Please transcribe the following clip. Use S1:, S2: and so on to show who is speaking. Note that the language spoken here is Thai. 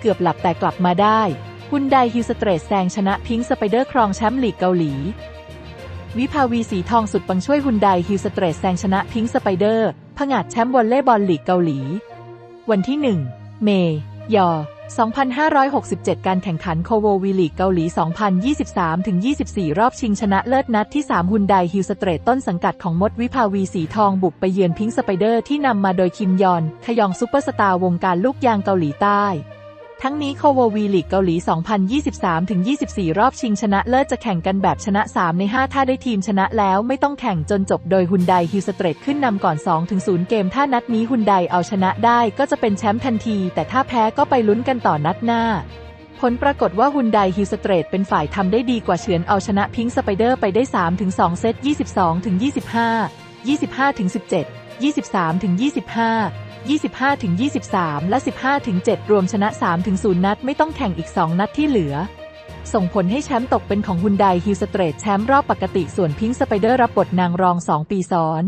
S1: เกือบหลับแต่กลับมาได้ฮุนไดฮิวสเตรทแซงชนะพิงค์สไปเดอร์ครองแชมป์ลีกเกาหลี วิภาวีสีทองสุดปังช่วยฮุนไดฮิวสเตรทแซงชนะพิงค์สไปเดอร์ผงาดแชมป์วอลเลย์บอลลีกเกาหลี วันที่ 1 เมยอ2567 การแข่งขันโคโววีลีกเกาหลี 2023-24 รอบชิงชนะเลิศนัดที่ 3 ฮุนไดฮิลสเตรตต้นสังกัดของมดวิภาวีสีทองบุกไปเยือนพิงค์สไปเดอร์ที่นำมาโดยคิมยอน ขยองซุปเปอร์สตาร์วงการลูกยางเกาหลีใต้ ทั้งนี้โคโววีลีกเกาหลี 2023-24 รอบชิงชนะเลิศจะแข่งกันแบบชนะ 3 ใน 5 ถ้าได้ทีมชนะแล้วไม่ต้องแข่งจนจบโดยฮุนไดฮิลสเตรตขึ้นนำก่อน 2-0 เกม ถ้านัดนี้ฮุนไดเอาชนะได้ก็จะเป็นแชมป์ทันที แต่ถ้าแพ้ก็ไปลุ้นกันต่อนัดหน้า ผลปรากฏว่าฮุนไดฮิลสเตรตเป็นฝ่ายทำได้ดีกว่าเฉือนเอาชนะพิงค์สไปเดอร์ไปได้ 3-2 เซต 22-25 25-17 23-25 25-23 และ 15-7รวมชนะ3-0นัดไม่ต้องแข่งอีก 2 นัดที่เหลือ ส่งผลให้แชมป์ตกเป็นของฮุนไดฮิลสเตรทแชมป์รอบปกติส่วนพิงค์สไปเดอร์รับบทนางรอง 2 ปีซ้อน